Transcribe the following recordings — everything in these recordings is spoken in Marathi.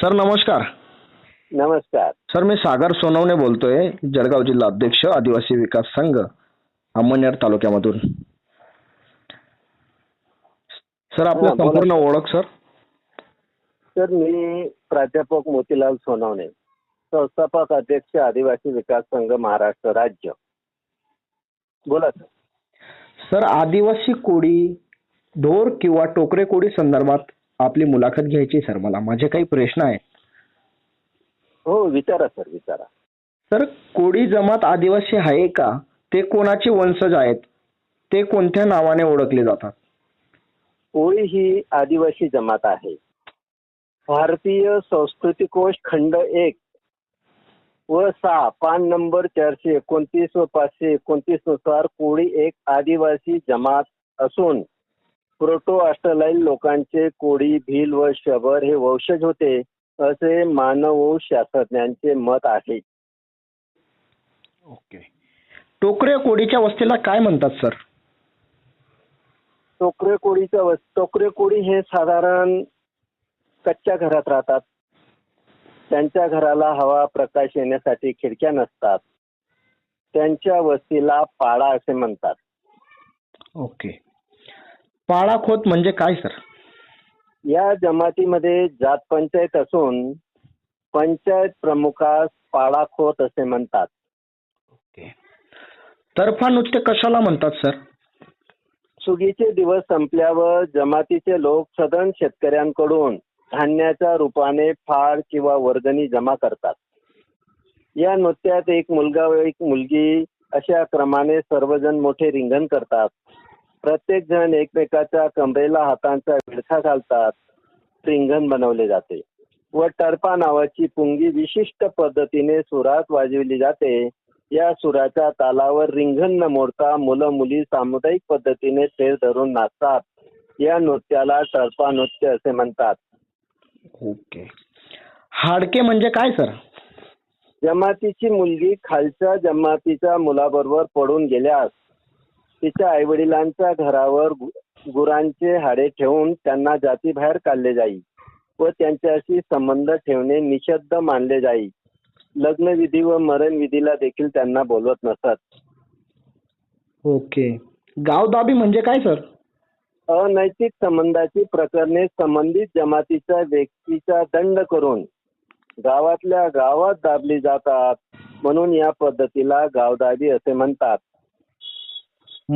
सर नमस्कार. नमस्कार. सर मी सागर सोनवणे बोलतोय जळगाव जिल्हा अध्यक्ष आदिवासी विकास संघ अमळनेर तालुक्यामधून. सर आपलं बोला. संपूर्ण ओळख सर. तर मी प्राध्यापक मोतीलाल सोनवणे संस्थापक अध्यक्ष आदिवासी विकास संघ महाराष्ट्र राज्य. बोला सर. सर आदिवासी कोळी ढोर किंवा टोकरे कोळी संदर्भात आपली मुलाखत घ्यायची सर. मला माझे काही प्रश्न आहेत. हो विचारा सर विचारा. सर कोळी जमात आदिवासी आहे का? ते कोणाचे वंशज आहेत? ते कोणत्या नावाने ओळखले जातात? कोळी ही आदिवासी जमात आहे. भारतीय संस्कृती कोश खंड एक व सहा पान नंबर चारशे एकोणतीस व पाचशे एकोणतीसनुसार कोळी एक आदिवासी जमात असून प्रोटो ऑस्ट्रेलाईन लोकांचे कोळी भील व शबर हे वंशज होते असे मानव शास्त्रज्ञांचे मत आहे. ओके. टोकरे कोळीच्या वस्तीला काय म्हणतात सर? टोकरे कोळीच्या वस टोकरे कोळी हे साधारण कच्च्या घरात राहतात. त्यांच्या घराला हवा प्रकाश येण्यासाठी खिडक्या नसतात. त्यांच्या वस्तीला पाडा असे म्हणतात. ओके. पाळाखोत म्हणजे काय सर? या जमातीमध्ये जात पंचायत असून पंचायत प्रमुखास पाडाखोत असे म्हणतात. तरफा नृत्य कशाला म्हणतात सर? सुगीचे दिवस संपल्यावर जमातीचे लोक सदन शेतकऱ्यांकडून धान्याच्या रूपाने फाळ किंवा वर्गणी जमा करतात. या नृत्यात एक मुलगा व एक मुलगी अशा क्रमाने सर्वजण मोठे रिंगण करतात. प्रत्येक जण एकमेकाच्या कमरेला हातांचा विळखा घालतात. रिंगण बनवले जाते. व टर्पा नावाची पुंगी विशिष्ट पद्धतीने सुरात वाजविली जाते. या सुराच्या तालावर रिंगण न मोडता मुलं मुली सामुदायिक पद्धतीने फेर धरून नाचतात. या नृत्याला टर्पा नृत्य असे म्हणतात. ओके. हाडके म्हणजे काय सर? जमातीची मुलगी खालच्या जमातीच्या मुलाबरोबर पडून गेल्यास तिच्या आईवडिलांच्या घरावर गु- गुरांचे हाडे ठेवून त्यांना जातीबाहेर काढले जाईल व त्यांच्याशी संबंध ठेवणे निषिद्ध मानले जाईल लग्नविधी व मरणविधीला देखील त्यांना बोलवत नसत. ओके. गावदाबी म्हणजे काय सर? अनैतिक संबंधाची प्रकरणे संबंधित जमातीच्या व्यक्तीचा दंड करून गावातल्या गावात दाबली जातात म्हणून या पद्धतीला गावदाबी असे म्हणतात.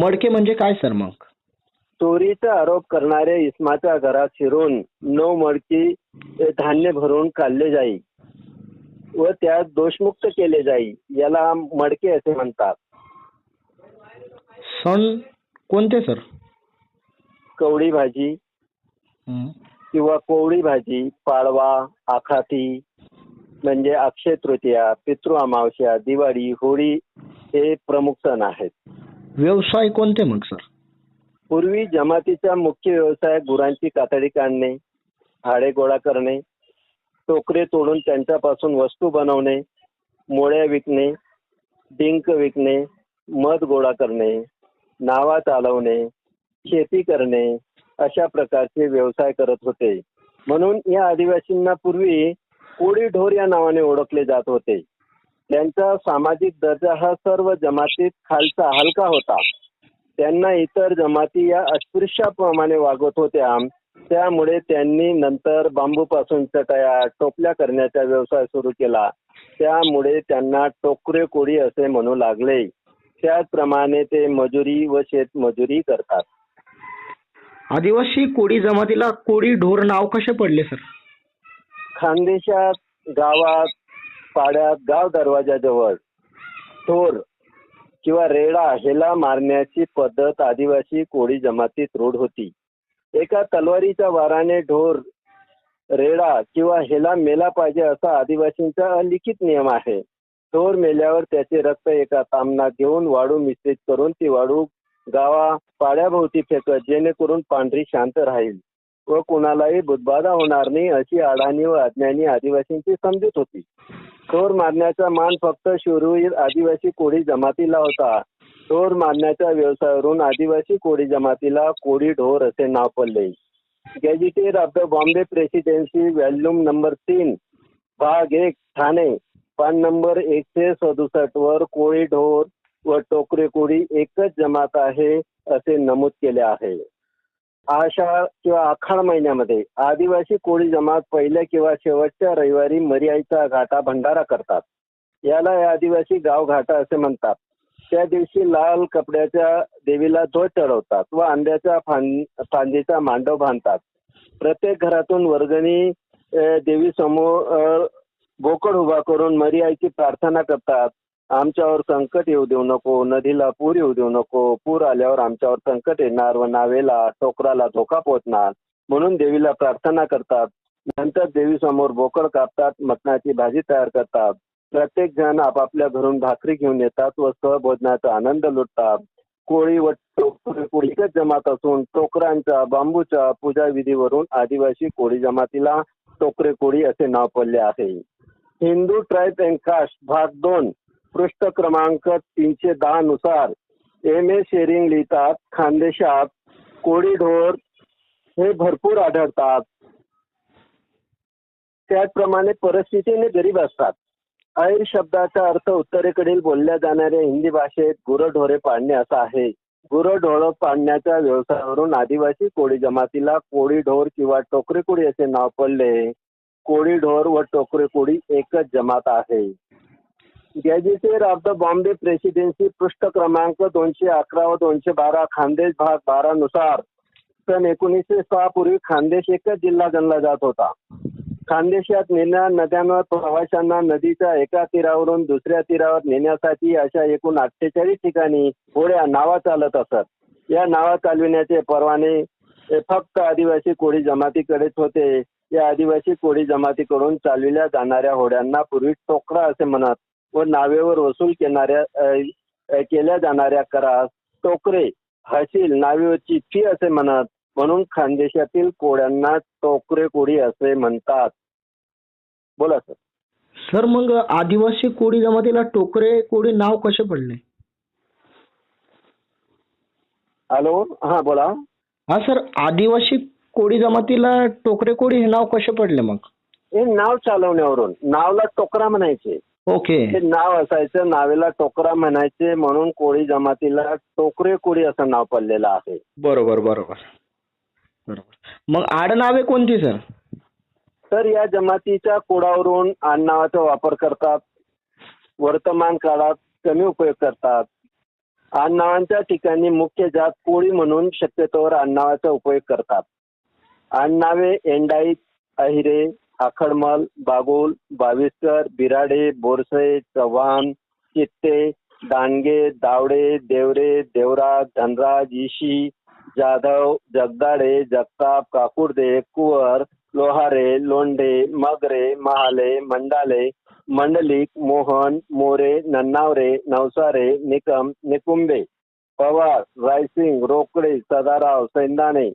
मडके म्हणजे काय सर मग? चोरीचा आरोप करणारे इस्माच्या घरात शिरून नऊ मडकी धान्य भरून काढले जाईल व त्यात दोषमुक्त केले जाईल याला मडके असे म्हणतात. सण कोणते सर? कवडी भाजी किंवा कोवळी भाजी पाडवा आखाती म्हणजे अक्षय तृतीया पितृ अमावस्या दिवाळी होळी हे प्रमुख सण आहेत. व्यवसाय कोणते मग सर? पूर्वी जमातीचा मुख्य व्यवसाय गुरांची कातडी काढणे हाडे गोळा करणे टोकरे तोडून त्यांच्यापासून वस्तू बनवणे मोळ्या विकणे डिंक विकणे मध गोळा करणे नावा चालवणे शेती करणे अशा प्रकारचे व्यवसाय करत होते. म्हणून या आदिवासींना पूर्वी कोळी ढोर या नावाने ओळखले जात होते. त्यांचा सामाजिक दर्जा हा सर्व जमातीत खालचा हलका होता. त्यांना इतर जमाती या अस्पृश्याप्रमाणे वागवत होत्या. त्यामुळे त्यांनी नंतर बांबूपासून चटया टोपल्या करण्याचा व्यवसाय सुरू केला. त्यामुळे त्यांना टोकरे कोळी असे म्हणू लागले. त्याचप्रमाणे ते मजुरी व शेतमजुरी करतात. आदिवासी कोळी जमातीला कोळी ढोर नाव कसे पडले सर? खानदेशात गावात पाड्यात गाव दरवाजाजवळ थोर किंवा रेडा हेला मारण्याची पद्धत आदिवासी कोळी जमातीत रूढ होती. एका तलवारीच्या वाराने ढोर रेडा किंवा हेला मेला पाहिजे असा आदिवासींचा लिखित नियम आहे. ढोर मेल्यावर त्याचे रक्त एका तामनात घेऊन वाळू मिश्रित करून ती वाळू गावा पाड्याभोवती फेकत जेणेकरून पांढरी शांत राहील व कुणालाही बुधबाधा होणार नाही अशी अडाणी व अज्ञानी आदिवासींची समजूत होती. चोर मारण्याचा मान फक्त शूरवीर आदिवासी कोळी जमातीला होता. चोर मारण्याच्या व्यवसायावरून आदिवासी कोळी जमातीला कोळी ढोर असे नाव पडले. Gazetteer of the Bombay presidency volume number तीन भाग एक ठाणे. पान नंबर एकशे सदुसष्ट वर कोळी ढोर व टोकरे कोळी एकच जमात आहे असे नमूद केले आहे. आषाढ किंवा आखाड महिन्यामध्ये आदिवासी कोळी जमात पहिल्या किंवा शेवटच्या रविवारी मर्याईचा घाटा भंडारा करतात. याला या आदिवासी गाव घाटा असे म्हणतात. त्या दिवशी लाल कपड्याच्या देवीला ध्वज चढवतात व आंब्याच्या फां फांदीचा मांडव बांधतात. प्रत्येक घरातून वर्गणी देवी समोर बोकड उभा करून मर्याईची प्रार्थना करतात. आमच्यावर संकट येऊ देऊ नको नदीला पूर येऊ देऊ नको पूर आल्यावर आमच्यावर संकट येणार व नावेला टोकराला धोका पोहोचणार. म्हणून देवीला प्रार्थना करतात. नंतर देवी समोर बोकड कापतात मटणाची भाजी तयार करतात. प्रत्येक जण आपापल्या घरून भाकरी घेऊन येतात व सहभोजनाचा आनंद लुटतात. कोळी व एकच जमात असून टोकरांच्या बांबूच्या पूजा विधीवरून आदिवासी कोळी जमातीला टोकरे कोळी असे नाव पडले आहे. हिंदू ट्राईब अँड कास्ट भाग दोन. पृष्ठ क्रमांक तीनशे दहा नुसार एम ए शेरिंग लिहितात खानदेशात कोळीढोर हे भरपूर आढळतात. त्याचप्रमाणे परिस्थितीने गरीब असतात. ऐर शब्दाचा अर्थ उत्तरेकडील बोलल्या जाणाऱ्या हिंदी भाषेत गुरढोरे पाडणे असा आहे. गुरढोळ पाडण्याच्या व्यवसायावरून आदिवासी कोळी जमातीला कोळी ढोर किंवा टोकरे कोळी असे नाव पडले. कोळी ढोर व टोकरे कोळी एकच जमात आहे. Gazetteer of the Bombay presidency पृष्ठ क्रमांक दोनशे अकरा व दोनशे बारा खानदेश भाग बारा नुसार सन एकोणीसशे सहा पूर्वी खानदेश एकच जिल्हा गणला जात होता. खानदेशात नेण्या नद्यांवर प्रवाशांना नदीच्या एका तीरावरून दुसऱ्या तीरावर नेण्यासाठी अशा एकूण अठ्ठेचाळीस ठिकाणी होड्या नावा चालत असत. या नावा चालविण्याचे परवाने फक्त आदिवासी कोळी जमातीकडेच होते. या आदिवासी कोळी जमातीकडून चालविल्या जाणाऱ्या होड्यांना पूर्वी टोकरा असे म्हणत व नावेवर वसूल केणाऱ्या केल्या जाणाऱ्या करास टोकरे हसील नावेवरची फी असे म्हणत म्हणून खानदेशातील कोळ्यांना टोकरे कोळी असे म्हणतात. बोला सर. सर मग आदिवासी कोळी जमातीला टोकरे कोळी नाव कसे पडले? हॅलो हा बोला. हा सर आदिवासी कोळी जमातीला टोकरे कोळी हे नाव कसे पडले मग? हे नाव चालवण्यावरून नावला टोकरा म्हणायचे. ओके. हे नाव असायचं नावेला टोकरा म्हणायचे म्हणून कोळी जमातीला टोकरे कोळी असं नाव पडलेलं आहे. बरोबर बरोबर. बरोबर. मग आडनावे कोणती सर? तर या जमातीच्या कोडावरून आडनावाचा वापर करतात. वर्तमान काळात कमी उपयोग करतात. आडनावांच्या ठिकाणी मुख्य जात कोळी म्हणून शक्यतोवर आडनावाचा उपयोग करतात. आडनावे एंडाईत अहिरे आखडमल बागुल बाविस्कर बिराडे बोरसे चव्हाण चित्ते दांडगे दावडे देवरे देवराज धनराज इशी जाधव जगदाडे जगताप काकुर्दे कुवर लोहारे लोंढे मगरे महाले मंडाले मंडलिक मोहन मोरे नन्नावरे नवसारे निकम निकुंबे पवार रायसिंग रोकडे सदाराव सैंदाणे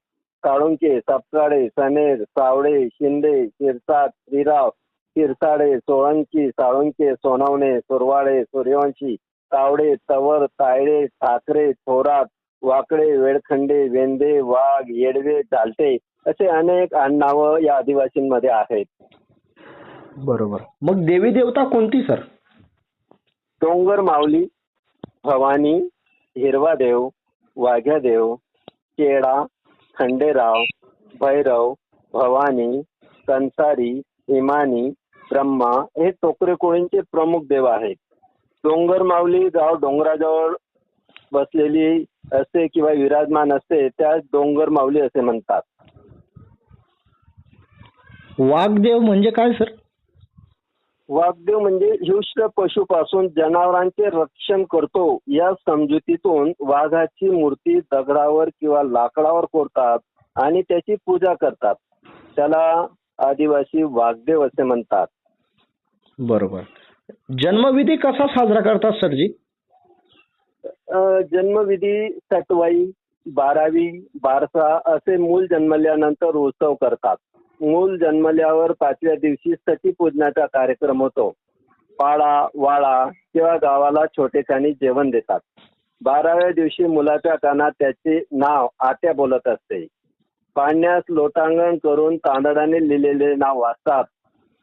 साळुंके सपकाळे सनेर सावडे शिंदे शिरसाट श्रीराव शिरसाडे सोळंकी साळुंके सोनवणे सुरवाडे सूर्यवंशी तावडे तवर तायडे ठाकरे थोरात वाकडे वेळखंडे वेंदे वाघ येडवे चालटे असे अनेक आडनावं या आदिवासींमध्ये आहेत. बरोबर. मग देवी देवता कोणती सर? डोंगर माऊली भवानी हिरवा देव वाघ्या देव केळा खंडेराव भैरव भवानी संसारी हिमानी ब्रह्मा हे टोकरे कोळींचे प्रमुख देव आहेत. डोंगर माऊली गाव डोंगराजवळ बसलेली असते किंवा विराजमान असते त्यास डोंगर माऊली असे म्हणतात. वाघदेव म्हणजे काय सर? वाघदेव म्हणजे हिंस्र पशुपासून जनावरांचे रक्षण करतो. या समजुतीतून वाघाची मूर्ती दगडावर किंवा लाकडावर कोरतात आणि त्याची पूजा करतात. त्याला आदिवासी वाघदेव असे म्हणतात. बरोबर. जन्मविधी कसा साजरा करतात सरजी? जन्मविधी सटवाई बारावी बारसा असे मूल जन्मल्यानंतर उत्सव करतात. मूल जन्मल्यावर पाचव्या दिवशी सती पूजनाचा कार्यक्रम होतो. पाडा वाळा किंवा गावाला छोटेखानी जेवण देतात. बाराव्या दिवशी मुलाच्या कानात त्याचे नाव आत्या बोलत असते. पाण्यास लोटांगण करून तांदळाने लिहिलेले नाव वाचतात.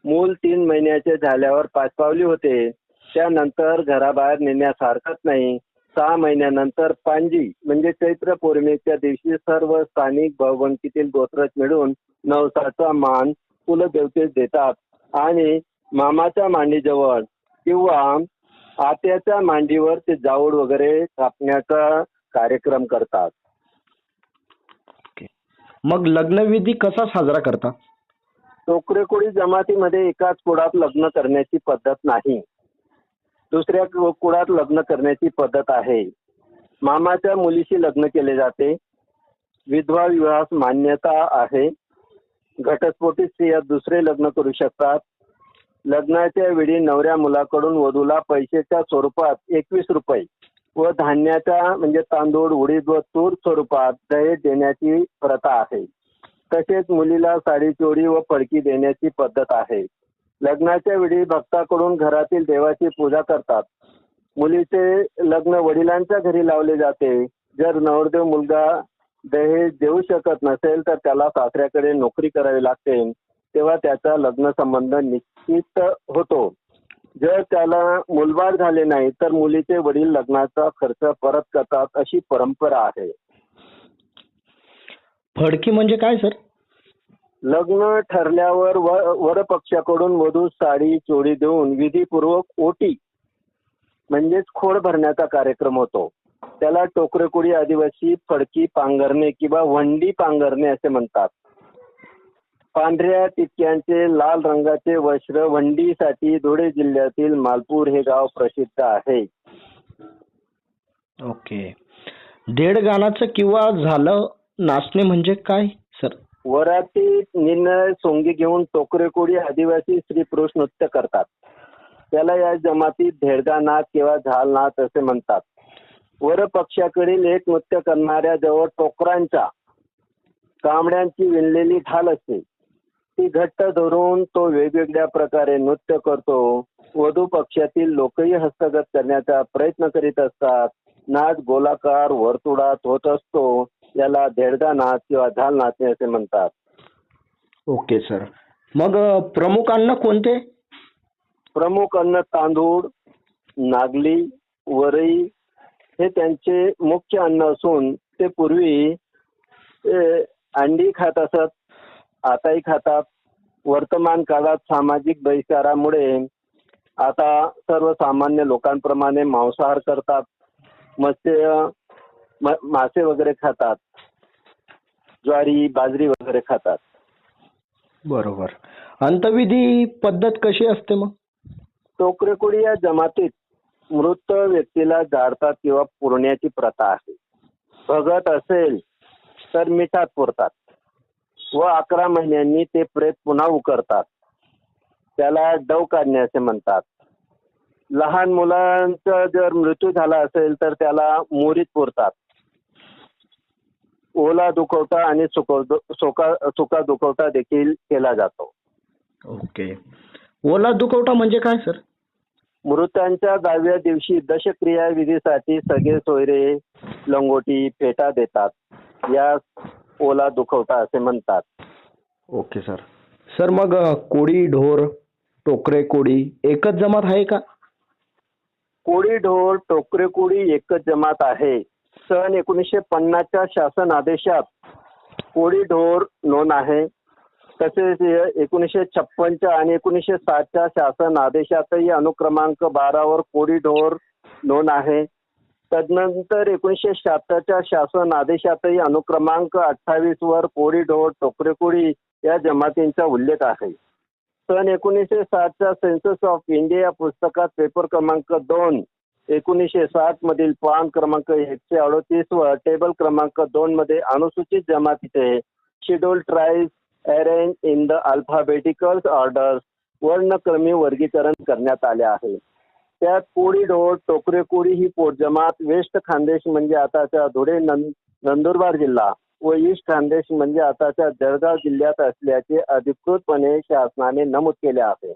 मूल तीन महिन्याचे झाल्यावर पाचपावली होते. त्यानंतर घराबाहेर नेण्यासारखंच नाही. सहा महिन्यानंतर पांजी म्हणजे चैत्र पौर्णिमेच्या दिवशी सर्व स्थानिक भावबंकीतील गोत्रज मिळून नवसाचा मान कुलदेवतेस देतात. आणि मामाच्या मांडीजवळ किंवा आत्याच्या मांडीवर ते जाऊड वगैरे कापण्याचा कार्यक्रम करतात. मग लग्नविधी कसा साजरा करतात टोकरेकोळी जमातीमध्ये एकाच कुळात लग्न करण्याची पद्धत नाही. दुसऱ्या कुळात लग्न करण्याची पद्धत आहे. मामाच्या मुलीशी लग्न केले जाते. विधवा विवाहास मान्यता आहे. घटस्फोटीत स्त्रिया दुसरे लग्न करू शकतात. लग्नाच्या वेळी नवऱ्या मुलाकडून वधूला पैशाच्या स्वरूपात एकवीस रुपये व धान्याच्या म्हणजे तांदूळ उडीद व तूर स्वरूपात दहेज देण्याची प्रथा आहे. तसेच मुलीला साडी चोळी व फडकी देण्याची पद्धत आहे. लग्नाच्या वेळी भक्ताकडून घरातील देवाची पूजा करतात. मुलीचे लग्न वडिलांच्या घरी लावले जाते. जर नवरदेव मुलगा दहेज देऊ शकत नसेल तर त्याला सासऱ्याकडे नोकरी करावी लागते. तेव्हा त्याचा लग्न संबंध निश्चित होतो. जर त्याला मुलबाळ झाले नाही तर मुलीचे वडील लग्नाचा खर्च परत करतात अशी परंपरा आहे. फडकी म्हणजे काय सर? लग्न ठरल्यावर वरपक्षाकडून वधू साडी चोळी देऊन विधीपूर्वक ओटी म्हणजेच खोड भरण्याचा कार्यक्रम होतो. त्याला टोकरेकुडी आदिवासी फडकी पांघरणे किंवा वंडी पांघरणे असे म्हणतात. पांढऱ्या टिक्यांचे लाल रंगाचे वस्त्र वंडीसाठी धुळे जिल्ह्यातील मालपूर हे गाव प्रसिद्ध आहे. ओके. देड गानाचं किंवा झालं नाचणे म्हणजे काय सर? वराती निर्णय सोंगी घेऊन टोकरेकोडी आदिवासी स्त्री पुरुष नृत्य करतात. त्याला या जमातीत धेडगा नाच किंवा झाल नाच असे म्हणतात. वर पक्षाकडील एक नृत्य करणाऱ्या जवळ टोकरांच्या कांबड्यांची विणलेली ढाल असते. ती घट्ट धरून तो वेगवेगळ्या प्रकारे नृत्य करतो. वधू पक्षातील लोकही हस्तगत करण्याचा प्रयत्न करीत असतात. नाच गोलाकार वर्तुळात होत असतो. याला धेडगा नाच किंवा झाल नाचणे असे म्हणतात. Okay sir. मग प्रमुख अन्न कोणते? प्रमुख अन्न तांदूळ नागली वरई हे त्यांचे मुख्य अन्न असून ते पूर्वी अंडी खात असत आताही खातात. वर्तमान काळात सामाजिक बहिष्कारामुळे आता सर्वसामान्य लोकांप्रमाणे मांसाहार करतात. मत्स्य मासे वगैरे खातात. ज्वारी बाजरी वगैरे खातात. बरोबर. अंतविधी पद्धत कशी असते मग? टोकरेकोळी या जमातीत मृत व्यक्तीला जाळतात किंवा पुरण्याची प्रथा आहे. भगत असेल तर मिठात पुरतात. व अकरा महिन्यांनी ते प्रेत पुन्हा उकरतात. त्याला डव काढणे असे म्हणतात. लहान मुलांचा जर मृत्यू झाला असेल तर त्याला मोरीत पुरतात. ओला दुखवटा आणि सुका सुका दुखवटा देखील केला जातो. ओके. ओला दुखवटा म्हणजे काय सर? मृतांच्या दहाव्या दिवशी दशक्रिया विधीसाठी सगळे सोयरे लंगोटी फेटा देतात. या ओला दुखवटा असे म्हणतात. Okay sir. सर मग कोळी ढोर टोकरे कोळी एकच जमात आहे का? कोळी ढोल टोकरे कोळी एकच जमात आहे. सन एकोणीसशे पन्नासच्या शासन आदेशात कोळी ढोर नोंद आहे. तसेच एकोणीसशे छप्पनच्या आणि एकोणीसशे साठच्या शासन आदेशातही अनुक्रमांक बारावर कोळी ढोर नोंद आहे. तदनंतर एकोणीसशे शहात्तरच्या शासन आदेशातही अनुक्रमांक अठ्ठावीस वर कोळी ढोर टोकरेकोळी या जमातींचा उल्लेख आहे. सन एकोणीसशे साठच्या सेन्सस ऑफ इंडिया पुस्तकात पेपर क्रमांक दोन एकोणीसशे साठ मधील पान क्रमांक एकशे अडोतीस व टेबल क्रमांक दोन मध्ये अनुसूचित जमातीचे schedule tribe arrange in the alphabetical order वर्णक्रमी वर्गीकरण करण्यात आले आहे. त्यात कोळी ढोळ टोकरे कोळी ही पोटजमात वेस्ट खानदेश म्हणजे आताच्या धुळे नंदुरबार जिल्हा व ईस्ट खानदेश म्हणजे आताच्या जळगाव जिल्ह्यात असल्याचे अधिकृतपणे शासनाने नमूद केले आहे.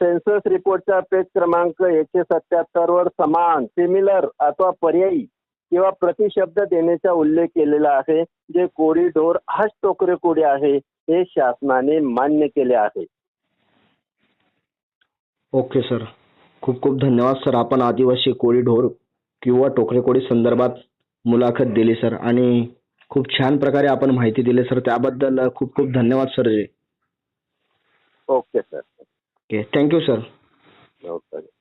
सेन्सस रिपोर्टच्या पेज क्रमांक एकशे सत्याहत्तर वर समान सिमिलर अथवा पर्यायी किंवा प्रतिशब्द देण्याचा उल्लेख केलेला आहे जे कोळी ढोर हाच टोकरे कोळी आहे हे शासनाने मान्य केले आहे. Okay sir. खूप खूप धन्यवाद सर. आपण आदिवासी कोळी ढोर किंवा टोकरे कोळी संदर्भात मुलाखत दिली सर. आणि खूप छान प्रकारे आपण माहिती दिली सर. त्याबद्दल खूप खूप धन्यवाद sir okay sir. Okay. Thank you sir. Okay